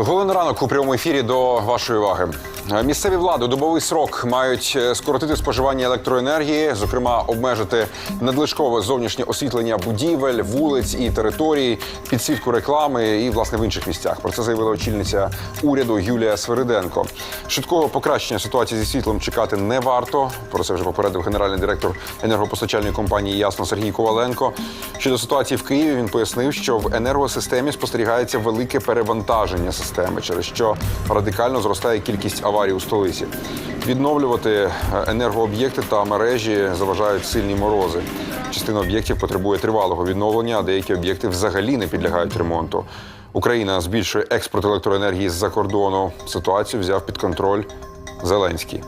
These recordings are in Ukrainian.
Голен ранок у прямому ефірі до вашої уваги. Місцеві влади добовий срок мають е, скоротити споживання електроенергії, зокрема обмежити надлишкове зовнішнє освітлення будівель, вулиць і територій, підсвітку реклами і власне в інших місцях. Про це заявила очільниця уряду Юлія Свириденко. Швидкого покращення ситуації зі світлом чекати не варто. Про це вже попередив генеральний директор енергопостачальної компанії Ясно Сергій Коваленко. Щодо ситуації в Києві він пояснив, що в енергосистемі спостерігається велике перевантаження системи, через що радикально зростає кількість аварій у столиці. Відновлювати е, енергооб'єкти та мережі заважають сильні морози. Частина об'єктів потребує тривалого відновлення, а деякі об'єкти взагалі не підлягають ремонту. Україна збільшує експорт електроенергії з-за кордону. Ситуацію взяв під контроль Зеленський.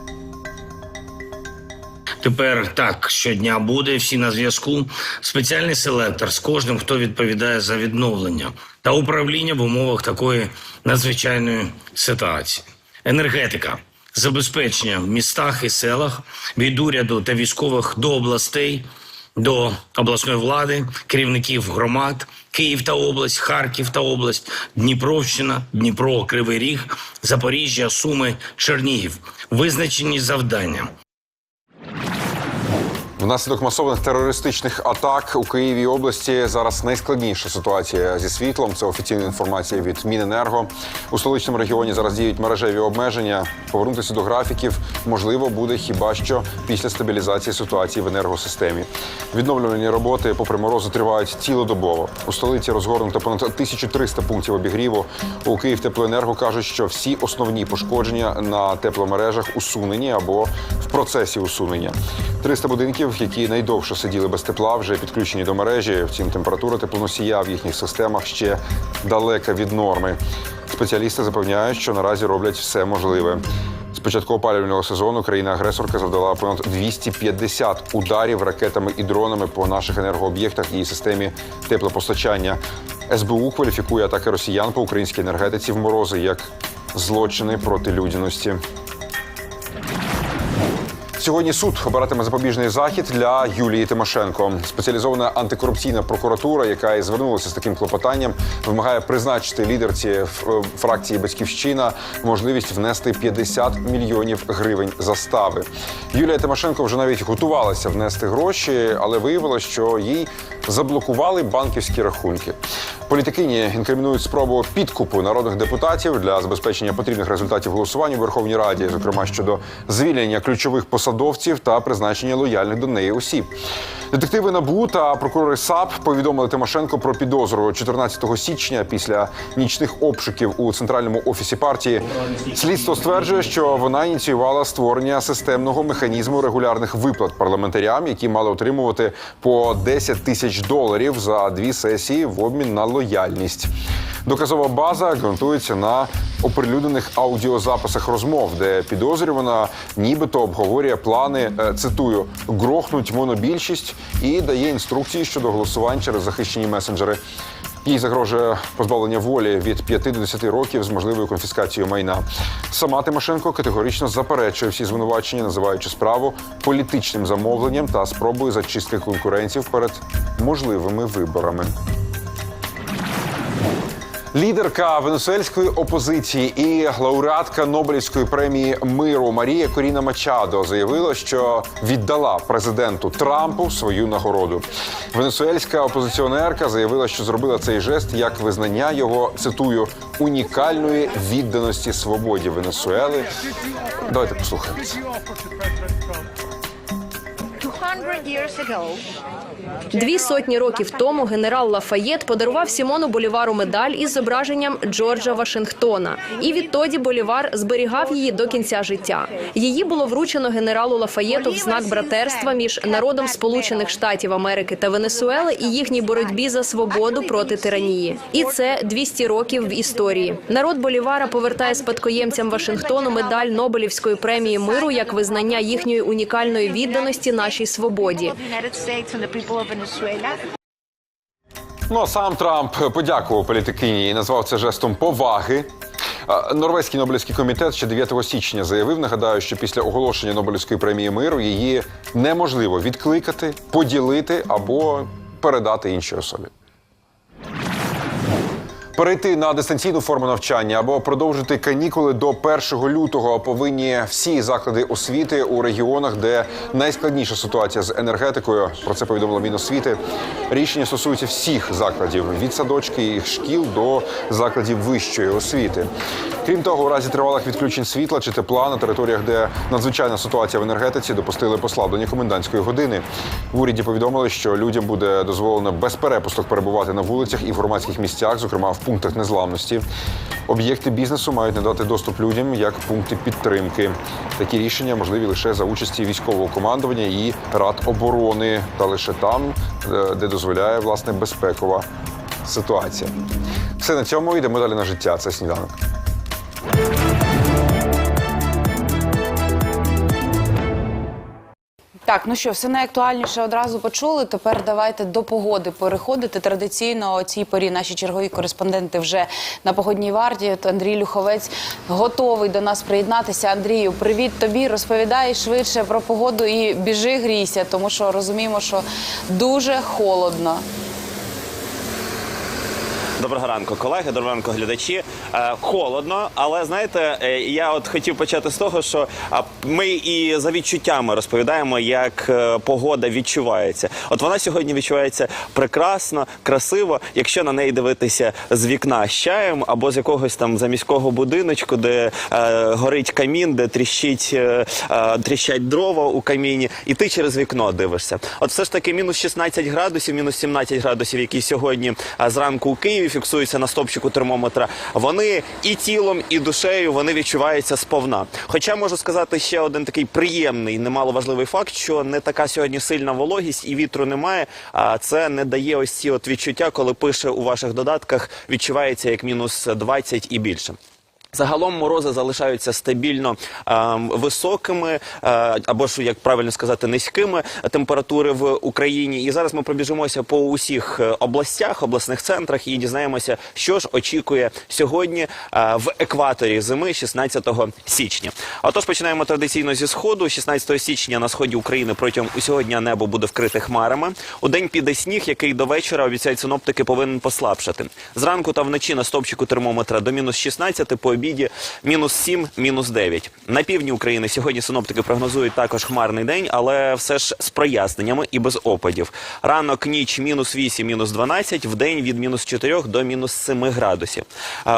Тепер так щодня буде всі на зв'язку. Спеціальний селектор з кожним, хто відповідає за відновлення та управління в умовах такої надзвичайної ситуації. Енергетика, забезпечення в містах і селах від уряду та військових до областей, до обласної влади, керівників громад, Київ та область, Харків та область, Дніпровщина, Дніпро, Кривий Ріг, Запоріжжя, Суми, Чернігів. Визначені завдання. Внаслідок масованих терористичних атак у Києві області зараз найскладніша ситуація зі світлом. Це офіційна інформація від Міненерго. У столичному регіоні зараз діють мережеві обмеження. Повернутися до графіків можливо буде хіба що після стабілізації ситуації в енергосистемі. Відновлювальні роботи, попри морози, тривають цілодобово. У столиці розгорнуто понад 1300 пунктів обігріву. У Київтеплоенерго кажуть, що всі основні пошкодження на тепломережах усунені або в процесі усунення. 300 будинків, які найдовше сиділи без тепла, вже підключені до мережі. Втім, температура теплоносія в їхніх системах ще далека від норми. Спеціалісти запевняють, що наразі роблять все можливе. З початку опалювального сезону країна-агресорка завдала понад 250 ударів ракетами і дронами по наших енергооб'єктах і системі теплопостачання. СБУ кваліфікує атаки росіян по українській енергетиці в морози як злочини проти людяності. Сьогодні суд обиратиме запобіжний захід для Юлії Тимошенко. Спеціалізована антикорупційна прокуратура, яка і звернулася з таким клопотанням, вимагає призначити лідерці е, фракції Батьківщина можливість внести 50 мільйонів гривень застави. Юлія Тимошенко вже навіть готувалася внести гроші, але виявилося, що їй заблокували банківські рахунки. Політикині інкримінують спробу підкупу народних депутатів для забезпечення потрібних результатів голосування у Верховній Раді, зокрема щодо звільнення ключових посадовців та призначення лояльних до неї осіб. Детективи НАБУ та прокурори САП повідомили Тимошенко про підозру 14 січня після нічних обшуків у центральному офісі партії. Слідство стверджує, що вона ініціювала створення системного механізму регулярних виплат парламентарям, які мали отримувати по 10 тисяч доларів за дві сесії в обмін на лояльність. Доказова база ґрунтується на оприлюднених аудіозаписах розмов, де підозрювана нібито обговорює плани, е, цитую, грохнуть монобільшість і дає інструкції щодо голосувань через захищені месенджери. Їй загрожує позбавлення волі від 5 до 10 років з можливою конфіскацією майна. Сама Тимошенко категорично заперечує всі звинувачення, називаючи справу політичним замовленням та спробою зачистки конкурентів перед можливими виборами. Лідерка венесуельської опозиції і лауреатка Нобелівської премії миру Марія Коріна Мачадо заявила, що віддала президенту Трампу свою нагороду. Венесуельська опозиціонерка заявила, що зробила цей жест як визнання його цитую унікальної відданості свободі Венесуели. Давайте послухаємо. це. 200 years ago, Дві сотні років тому генерал Лафаєт подарував Сімону Болівару медаль із зображенням Джорджа Вашингтона. І відтоді Болівар зберігав її до кінця життя. Її було вручено генералу Лафаєту в знак братерства між народом Сполучених Штатів Америки та Венесуели і їхній боротьбі за свободу проти тиранії. І це 200 років в історії. Народ Болівара повертає спадкоємцям Вашингтону медаль Нобелівської премії миру як визнання їхньої унікальної відданості нашій свободі. Of Venezuela. Ну а сам Трамп подякував політикині і назвав це жестом поваги. Норвезький Нобелівський комітет ще 9 січня заявив, нагадаю, що після оголошення Нобелівської премії миру її неможливо відкликати, поділити або передати іншій особі. Перейти на дистанційну форму навчання або продовжити канікули до 1 лютого повинні всі заклади освіти у регіонах, де найскладніша ситуація з енергетикою. Про це повідомила Міносвіти. Рішення стосується всіх закладів від садочки і шкіл до закладів вищої освіти. Крім того, у разі тривалих відключень світла чи тепла на територіях, де надзвичайна ситуація в енергетиці, допустили послаблення комендантської години. В уряді повідомили, що людям буде дозволено без перепусток перебувати на вулицях і в громадських місцях, зокрема в пунктах незламності. Об'єкти бізнесу мають надати доступ людям як пункти підтримки. Такі рішення можливі лише за участі військового командування і рад оборони, та лише там, е, де дозволяє власне безпекова ситуація. Все на цьому йдемо далі на життя. Це сніданок. Так, ну що, все найактуальніше одразу почули. Тепер давайте до погоди переходити. Традиційно о цій порі наші чергові кореспонденти вже на погодній варті. Андрій Люховець готовий до нас приєднатися. Андрію, привіт тобі. Розповідай швидше про погоду і біжи грійся, тому що розуміємо, що дуже холодно. Доброго ранку, колеги, доброго ранку, глядачі. Е, холодно, але знаєте, е, я от хотів почати з того, що ми і за відчуттями розповідаємо, як е, погода відчувається. От вона сьогодні відчувається прекрасно, красиво, якщо на неї дивитися з вікна з чаєм або з якогось там заміського будиночку, де горить камін, де тріщить, тріщать дрова у каміні, і ти через вікно дивишся. От все ж таки мінус 16 градусів, мінус 17 градусів, які сьогодні зранку у Києві фіксуються на стопчику термометра. Вони і тілом, і душею вони відчуваються сповна. Хоча можу сказати ще один такий приємний, немаловажливий факт, що не така сьогодні сильна вологість і вітру немає. А це не дає ось ці от відчуття, коли пише у ваших додатках, відчувається як мінус 20 і більше. Загалом морози залишаються стабільно ем, високими, е, або ж як правильно сказати, низькими температури в Україні. І зараз ми пробіжимося по усіх е, областях, обласних центрах і дізнаємося, що ж очікує сьогодні е, в екваторі зими 16 січня. Отож, починаємо традиційно зі сходу. 16 січня на сході України протягом усього дня небо буде вкрите хмарами. У день піде сніг, який до вечора обіцяють синоптики повинен послабшати. Зранку та вночі на стопчику термометра до мінус 16, по обіді мінус 7, мінус 9. На півдні України сьогодні синоптики прогнозують також хмарний день, але все ж з проясненнями і без опадів. Ранок, ніч мінус 8, мінус 12, в день від мінус 4 до мінус 7 градусів.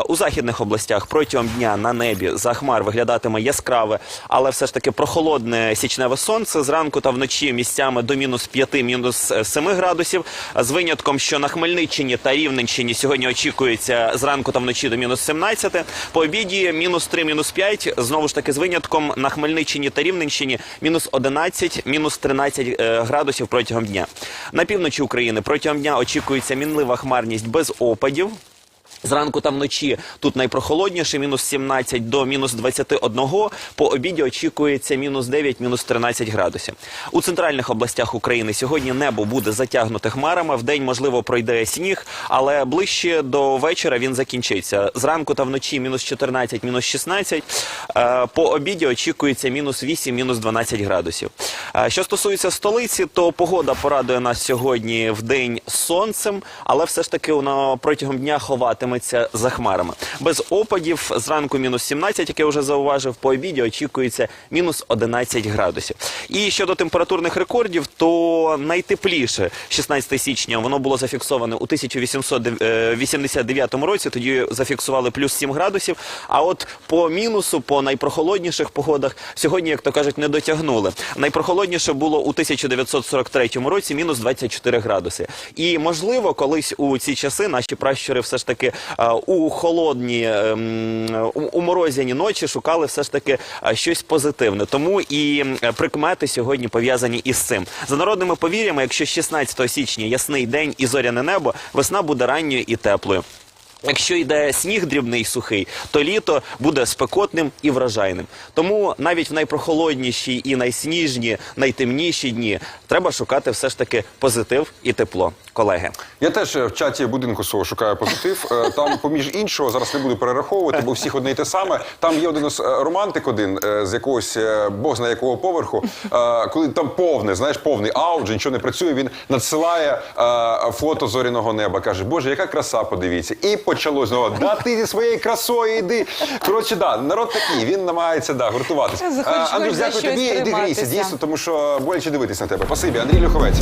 У західних областях протягом дня на небі за хмар виглядатиме яскраве, але все ж таки прохолодне січневе сонце. Зранку та вночі місцями до мінус 5, мінус 7 градусів. З винятком, що на Хмельниччині та Рівненщині сьогодні очікується зранку та вночі до мінус 17. По обіді мінус 3, мінус 5. Знову ж таки з винятком на Хмельниччині та Рівненщині мінус 11, мінус 13 е, градусів протягом дня. На півночі України протягом дня очікується мінлива хмарність без опадів. Зранку та вночі тут найпрохолодніше, мінус 17 до мінус 21. По обіді очікується мінус 9, мінус 13 градусів. У центральних областях України сьогодні небо буде затягнуте хмарами. Вдень, можливо, пройде сніг, але ближче до вечора він закінчиться. Зранку та вночі мінус 14, мінус 16. Е, По обіді очікується мінус 8, мінус 12 градусів. Е, Що стосується столиці, то погода порадує нас сьогодні в день сонцем, але все ж таки вона протягом дня ховатиметься за хмарами. Без опадів зранку мінус 17, як я вже зауважив, по обіді очікується мінус 11 градусів. І щодо температурних рекордів, то найтепліше 16 січня воно було зафіксоване у 1889 році. Тоді зафіксували плюс 7 градусів. А от по мінусу, по найпрохолодніших погодах, сьогодні, як то кажуть, не дотягнули. Найпрохолодніше було у 1943 році, мінус 24 градуси. І можливо, колись у ці часи наші пращури все ж таки е, у холодні, ем, у, у морозяні ночі шукали все ж таки е, щось позитивне. Тому і прикмети сьогодні пов'язані із цим. За народними повір'ями, якщо 16 січня ясний день і зоряне небо, весна буде ранньою і теплою. Якщо йде сніг дрібний сухий, то літо буде спекотним і вражайним. Тому навіть в найпрохолодніші і найсніжні, найтемніші дні треба шукати все ж таки позитив і тепло. Колеги, Я теж е, в чаті будинку свого шукаю позитив. Е, Там, поміж іншого, зараз не буду перераховувати, бо всіх одне й те саме. Там є один е, романтик один з якогось бог знає якого поверху. Коли там повне, знаєш, повний аудж, нічого не працює. Він надсилає фото зоряного неба. каже: Боже, яка краса, подивіться. І почалось Ну, Да ти зі своєю красою йди. Коротше, да, народ такий, він намагається да, гуртуватися. Заходь, Е, Андрюш, хоч за дякую щось тобі, іди грійся, дійсно, тому що боляче дивитись на тебе. Спасибі, Андрій Люховець.